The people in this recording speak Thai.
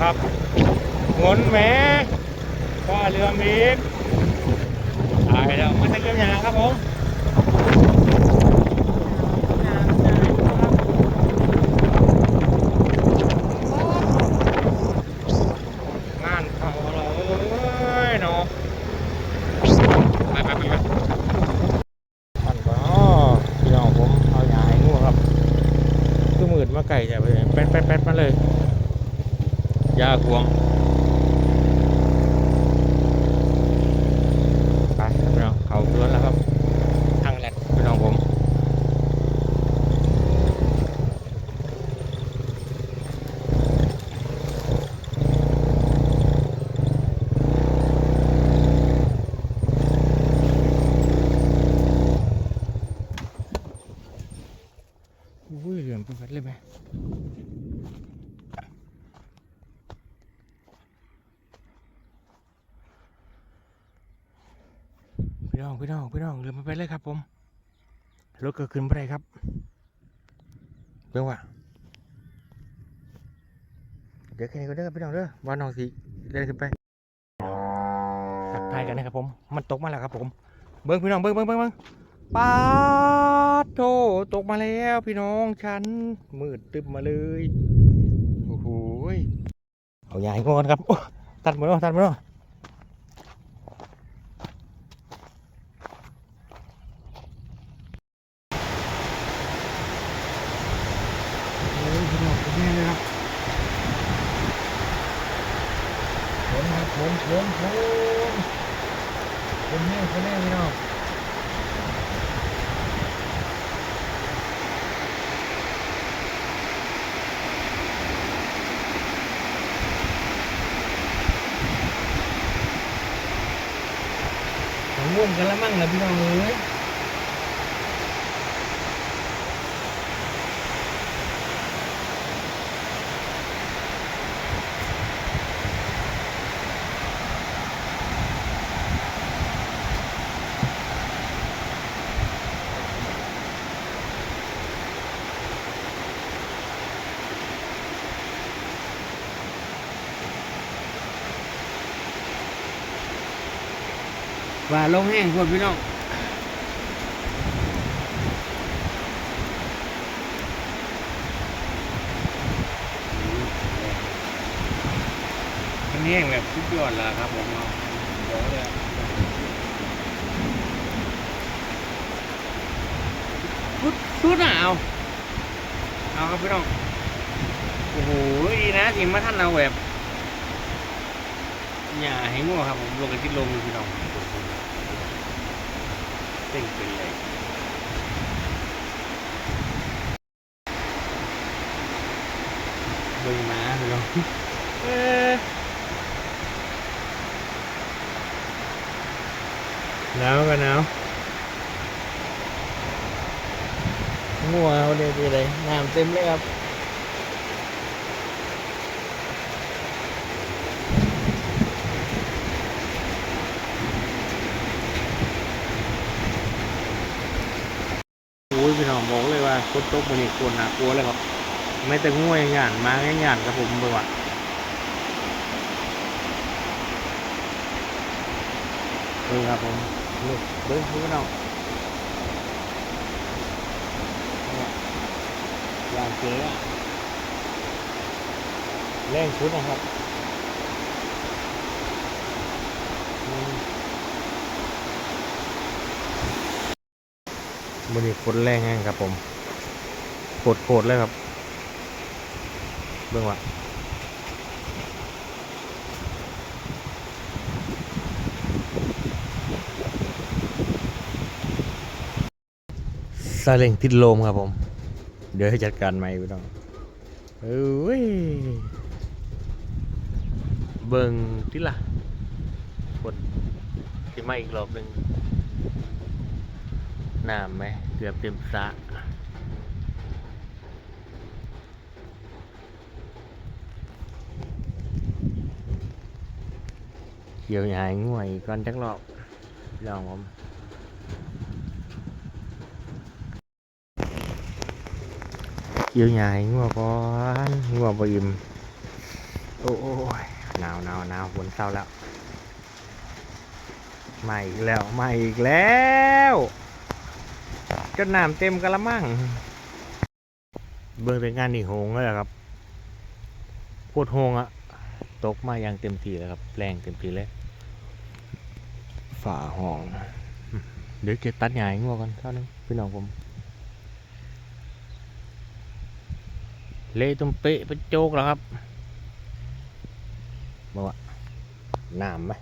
ครับหมุนแหมก็เรือมีตายแล้วมันจะเกี่ยวยาครับผมงานเขาเราเอ้ยเนาะไปไปไปไปมันก็พี่น้องผมเอาหยาให้งูครับคือมืดมาไก่จะไปแป๊ดแป๊ดแป๊ดมาเลย ยาควงไปพี่น้องเขาสวนแล้วครับทางแหลกพี่น้องผมอุ้ยเหลือมไปพัดเลยไหม น้องพี่น้องพี่น้องเรือมาไปเลยครับ ผมรถก็ขึ้นไปได้ครับเรื่องว่าเดี๋ยวแค่นี้ก็เด้อพี่น้องเด้อว่าน้องสิเดินขึ้นไปทักทายกันนะครับผม มันตกมาแล้วครับ ผม เบิ้งพี่น้องเบิ้งเบิ้งเบิ้งเบิ้งปาดโถตกมาแล้วพี่น้องฉันมืดตึบมาเลยโอ้โหเอาใหญ่งอนครับตัดหมดแล้วตัดหมดแล้ว โอ้ยพี่น้องเป็นแม่เลยครับ ผมผมผมแน่ผมแน่พี่น้องของง่วงกันละมั่งละพี่น้องเอ้ย ว่าลงแห้งพวกพี่น้องมันแห้งแบบสุดยอดแล้วครับผมเนาะบอกเลยพุดพุดอะเอาเอาครับพี่น้อง โอ้โห ดีนะที่มาท่านเอาแบบอย่าให้งัวครับผมลงกันที่ลมอยู่พี่น้อง เต็งเป็นเลยเบิ่งมาพี่น้อเอ๊ะหนาวกันหนาวงัวเอาเด็ดเลยน้ำเต็มเลยครับ โอ้ยพี่น้องบอกเลยว่าคนตกมันนี่ควรน่ากลัวเลยครับ ไม่แต่ง่วยงานมาง่ายงานครับผมบอกว่าเออครับผมนี่เบิ้งพี่น้องยอย่างเก๋อะแรงชุดนะครับ มันนี่ฝนแรงแห้งครับผมโคตรโคตรเลยครับ เบื้องว่าซาเล้งติดลมครับผม เดี๋ยวให้จัดการใหม่พี่น้องเอ้ยเบิ่งที่ล่ะกดที่มาอีกรอบหนึ่ง น้ำไหมเกือบเต็มสระเกี่ยวใหญ่ง่วยก่อนจักรอบลองผมเกี่ยวใหญ่งัวก่อนงัวบ่อิ่มโอ้โอ้โอ้ยหนาวหนาวหนาวฝนเศร้าแล้วมาอีกแล้วมาอีกแล้ว จนน้ำเต็มกะละมัง เบิ่งเป็นงานนี่โหงเลยครับพูดโหงอะตกมาอย่างเต็มที่แล้วครับแรงเต็มที่เลยฝ่าห้องเดี๋ยวเก็บตัดใหญ่งัวกันเท่านึงพี่น้องผมเละตุ้มเป๊ะเป็นโจกแล้วครับบอกว่าน้ำไหม